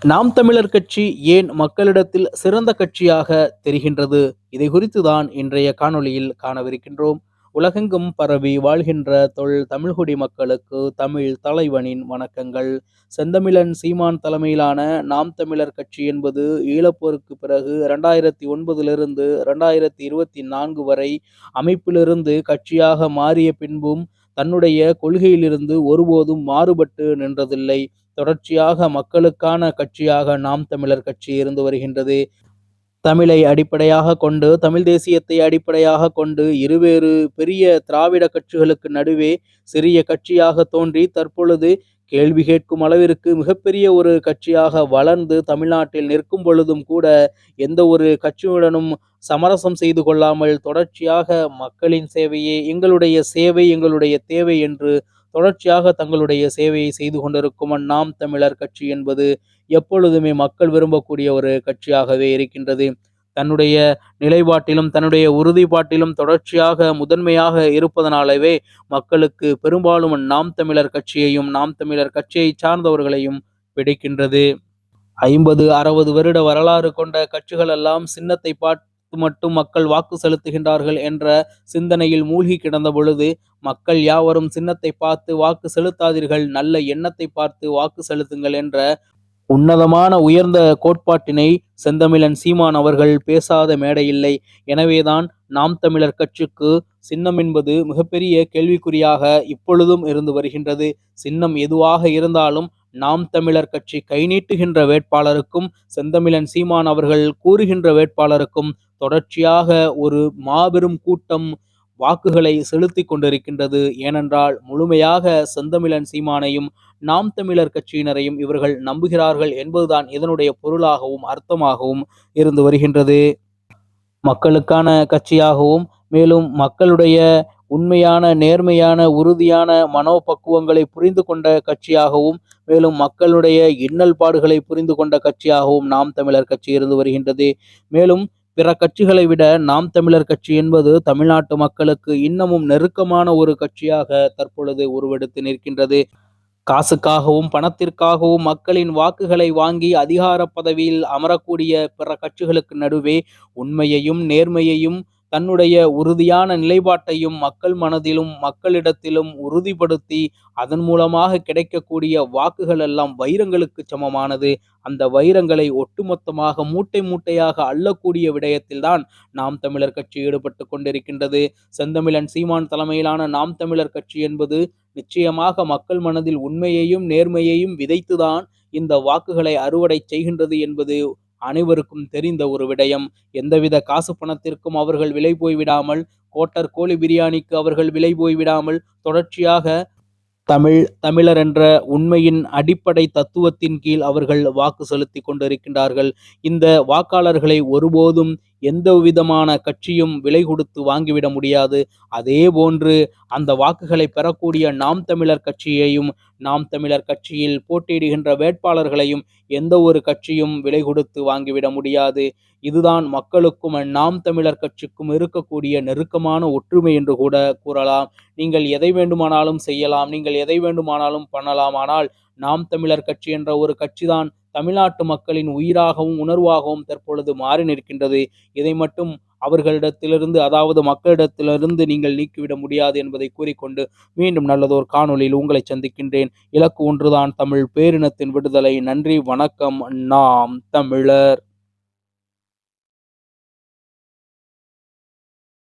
நாம் தமிழர் கட்சி ஏன் மக்களிடத்தில் சிறந்த கட்சியாக தெரிகின்றது? இதை குறித்து தான் இன்றைய காணொளியில் காணவிருக்கின்றோம். உலகெங்கும் பரவி வாழ்கின்ற தொல் தமிழ்குடி மக்களுக்கு தமிழ் தலைவனின் வணக்கங்கள். செந்தமிழன் சீமான் தலைமையிலான நாம் தமிழர் கட்சி என்பது ஈழப்போருக்கு பிறகு இரண்டாயிரத்தி ஒன்பதிலிருந்து இரண்டாயிரத்தி இருபத்தி நான்கு வரை அமைப்பிலிருந்து கட்சியாக மாறிய பின்பும் தன்னுடைய கொள்கையிலிருந்து ஒருபோதும் மாறுபட்டு நின்றதில்லை. தொடர்ச்சியாக மக்களுக்கான கட்சியாக நாம் தமிழர் கட்சி இருந்து வருகின்றது. தமிழை அடிப்படையாக கொண்டு தமிழ் தேசியத்தை அடிப்படையாக கொண்டு இருவேறு பெரிய திராவிட கட்சிகளுக்கு நடுவே சிறிய கட்சியாக தோன்றி தற்பொழுது கேள்வி கேட்கும் அளவிற்கு மிகப்பெரிய ஒரு கட்சியாக வளர்ந்து தமிழ்நாட்டில் நிற்கும் பொழுதும் கூட எந்த ஒரு கட்சியுடனும் சமரசம் செய்து கொள்ளாமல் தொடர்ச்சியாக மக்களின் சேவையே எங்களுடைய சேவை எங்களுடைய தேவை என்று தொடர்ச்சியாக தங்களுடைய சேவையை செய்து கொண்டிருக்கும் நாம் தமிழர் கட்சி என்பது எப்பொழுதுமே மக்கள் விரும்பக்கூடிய ஒரு கட்சியாகவே இருக்கின்றது. தன்னுடைய நிலைப்பாட்டிலும் தன்னுடைய உறுதிப்பாட்டிலும் தொடர்ச்சியாக முதன்மையாக இருப்பதனாலவே மக்களுக்கு பெரும்பாலும் நாம் தமிழர் கட்சியையும் நாம் தமிழர் கட்சியை சார்ந்தவர்களையும் பிடிக்கின்றது. ஐம்பது அறுபது வருட வரலாறு கொண்ட கட்சிகள் எல்லாம் சின்னத்தை பார்த்து மட்டும் மக்கள் வாக்கு செலுத்துகின்றார்கள் என்ற சிந்தனையில் மூழ்கி கிடந்த பொழுது மக்கள் யாவரும் சின்னத்தை பார்த்து வாக்கு செலுத்தாதீர்கள் நல்ல எண்ணத்தை பார்த்து வாக்கு செலுத்துங்கள் என்ற உன்னதமான உயர்ந்த கோட்பாட்டினை செந்தமிழன் சீமான் அவர்கள் பேசாத மேடையில்லை. எனவேதான் நாம் தமிழர் கட்சிக்கு சின்னம் என்பது மிகப்பெரிய கேள்விக்குறியாக இப்பொழுதும் இருந்து வருகின்றது. சின்னம் எதுவாக இருந்தாலும் நாம் தமிழர் கட்சி கை நீட்டுகின்ற வேட்பாளருக்கும் செந்தமிழன் சீமான் அவர்கள் கூறுகின்ற வேட்பாளருக்கும் தொடர்ச்சியாக ஒரு மாபெரும் கூட்டம் வாக்குகளை செலுத்தி கொண்டிருக்கின்றது. ஏனென்றால் முழுமையாக செந்தமிழன் சீமானையும் நாம் தமிழர் கட்சியினரையும் இவர்கள் நம்புகிறார்கள் என்பதுதான் இதனுடைய பொருளாகவும் அர்த்தமாகவும் இருந்து வருகின்றது. மக்களுக்கான கட்சியாகவும் மேலும் மக்களுடைய உண்மையான நேர்மையான உறுதியான மனோபக்குவங்களை புரிந்து கொண்ட கட்சியாகவும் மேலும் மக்களுடைய இன்னல் பாடுகளை புரிந்து கொண்ட கட்சியாகவும் நாம் தமிழர் கட்சி இருந்து வருகின்றது. மேலும் பிற கட்சிகளை விட நாம் தமிழர் கட்சி என்பது தமிழ்நாட்டு மக்களுக்கு இன்னமும் நெருக்கமான ஒரு கட்சியாக தற்பொழுது உருவெடுத்து நிற்கின்றது. காசுக்காகவும் பணத்திற்காகவும் மக்களின் வாக்குகளை வாங்கி அதிகார பதவியில் அமரக்கூடிய பிற கட்சிகளுக்கு நடுவே உண்மையையும் நேர்மையையும் தன்னுடைய உறுதியான நிலைப்பாட்டையும் மக்கள் மனதிலும் மக்களிடத்திலும் உறுதிப்படுத்தி அதன் மூலமாக கிடைக்கக்கூடிய வாக்குகள் எல்லாம் வைரங்களுக்கு சமமானது. அந்த வைரங்களை ஒட்டுமொத்தமாக மூட்டை மூட்டையாக அள்ளக்கூடிய விடயத்தில்தான் நாம் தமிழர் கட்சி ஈடுபட்டு கொண்டிருக்கின்றது. செந்தமிழன் சீமான் தலைமையிலான நாம் தமிழர் கட்சி என்பது நிச்சயமாக மக்கள் மனதில் உண்மையையும் நேர்மையையும் விதைத்துதான் இந்த வாக்குகளை அறுவடை செய்கின்றது என்பது அனைவருக்கும் தெரிந்த ஒரு விடயம். எந்தவித காசு பணத்திற்கும் அவர்கள் விலை போய்விடாமல் கோட்டர் கோழி பிரியாணிக்கு அவர்கள் விலை போய்விடாமல் தொடர்ச்சியாக தமிழ் தமிழர் என்ற உண்மையின் அடிப்படை தத்துவத்தின் கீழ் அவர்கள் வாக்கு செலுத்தி கொண்டிருக்கின்றார்கள். இந்த வாக்காளர்களை ஒருபோதும் எந்த விதமான கட்சியும் விலை கொடுத்து வாங்கிவிட முடியாது. அதே போன்று அந்த வாக்குகளை பெறக்கூடிய நாம் தமிழர் கட்சியையும் நாம் தமிழர் கட்சியில் போட்டியிடுகின்ற வேட்பாளர்களையும் எந்த ஒரு கட்சியும் விலை கொடுத்து வாங்கிவிட முடியாது. இதுதான் மக்களுக்கும் நாம் தமிழர் கட்சிக்கும் இருக்கக்கூடிய நெருக்கமான ஒற்றுமை என்று கூட கூறலாம். நீங்கள் எதை வேண்டுமானாலும் செய்யலாம் நீங்கள் எதை வேண்டுமானாலும் பண்ணலாம். ஆனால் நாம் தமிழர் கட்சி என்ற ஒரு கட்சிதான் தமிழ்நாட்டு மக்களின் உயிராகவும் உணர்வாகவும் தற்பொழுது மாறி நிற்கின்றது. இதை மட்டும் அவர்களிடத்திலிருந்து அதாவது மக்களிடத்திலிருந்து நீங்கள் நீக்கிவிட முடியாது என்பதை கூறிக்கொண்டு மீண்டும் நல்லதோர் காணொலியில் உங்களை சந்திக்கின்றேன். இலக்கு ஒன்றுதான் தமிழ் பேரினத்தின் விடுதலை. நன்றி வணக்கம். நாம் தமிழர்.